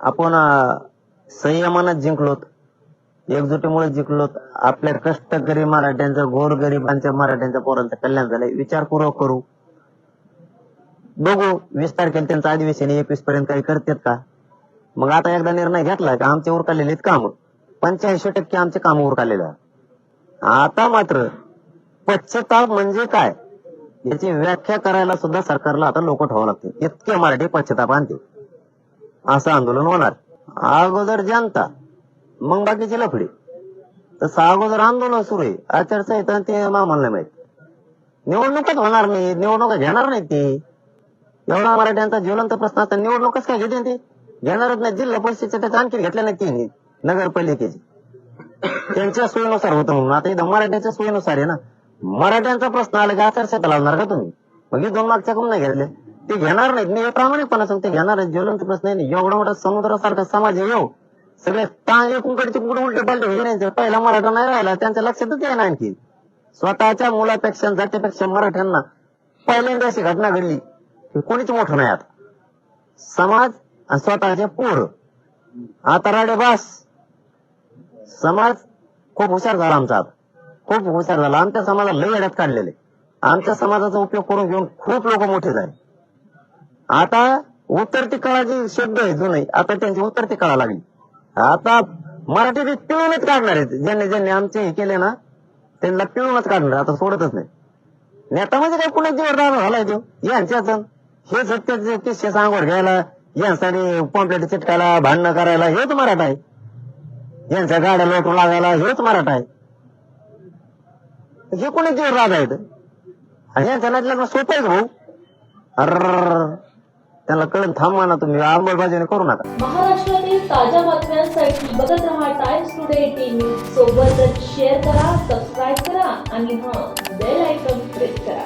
आपण संयमानच संयमानं जिंकलोत एकजुटीमुळे जिंकलोत आपल्या कष्टकरी मराठ्यांचं गोरगरिबांच्या मराठ्यांच्या पोरांचं कल्याण झालंय. विचारपूर्वक करू. बघू वीस तारखेला त्यांचं अधिवेशन एकवीस पर्यंत काही करतात का? मग आता एकदा निर्णय घेतला का? आमचे उरकालेले काम. पंच्याऐंशी टक्के आमचे काम उरकालेले आता मात्र पश्चाताप म्हणजे काय? याची व्याख्या करायला सुद्धा सरकारला आता लोक ठेवावं लागते इतके मराठी पश्चाताप आणते असं आंदोलन होणार. अगोदर जनता मग बाकीची लफडी. तसं अगोदर आंदोलन सुरू आहे. आचारसंहिता ते आम्हाला माहीत. निवडणूकच होणार नाही. निवडणुका घेणार नाही ती. एवढा मराठ्यांचा ज्वलंत प्रश्न असता निवडणूकच काय घेते ते? घेणारच नाही जिल्हा परिषदेच्या त्याच्या आणखी घेतल्या नाही त्यांनी. नगरपालिकेची त्यांच्या सोयीनुसार होतं म्हणून. आता इथं मराठ्यांच्या सोयीनुसार आहे ना. मराठ्यांचा प्रश्न आला की आचारसंहिता लावणार का तुम्ही? मग दोन मागच्या कोण नाही घेतले? ते घेणार नाहीत. मी प्रामाणिकपणा सांगते घेणार आहेत ज्वलंत प्रश्न नाही. एवढा मोठा समुद्रासारखा समाज आहे येऊ सगळे टांगे कुंकडचे कुकडे उलटे पालटे वगैरे पहिला मराठा नाही राहिला त्यांच्या लक्षातच येणार आणखी. स्वतःच्या मुलापेक्षा जातीपेक्षा मराठ्यांना पहिल्यांदा अशी घटना घडली की कोणीच मोठं नाही आता. समाज आणि स्वतःचे पोर. आता राडे बास. समाज खूप हुशार झाला आमचा आता. खूप हुशार झाला. आमच्या समाजाला लई अड्यात काढलेले. आमच्या समाजाचा उपयोग करून घेऊन खूप लोक मोठे झाले. आता उतरती कळाची शब्द आहे जुने. आता त्यांची उतरती कळा लागली. आता मराठी पिळूनच काढणार आहेत. ज्यांनी ज्यांनी आमचे हे केले ना त्यांना पिळूनच काढणार आता सोडतच नाही. नेता म्हणजे काय? कुणा जीवर झालाय तो? यांच्याच हे सत्याचे किस्से सांगवर घ्यायला यांसाठी पॉम्पलेट चिटकायला भांडणं करायला हेच मराठा आहे. यांच्या गाड्या लोटून लागायला हेच मराठा आहे. हे कोणी जीवर राहत आहेत? आणि यांच्या नाटला सोपं आहे भाऊ अर त्यांना कळून थांबवा ना तुम्ही अंमलबजावणी करू नका. महाराष्ट्रातील ताज्या बातम्यांसाठी बघत राहा टाइम्स टुडे टीव्ही सोबतच शेअर करा सबस्क्राईब करा आणि हां बेल आयकॉन प्रेस करा.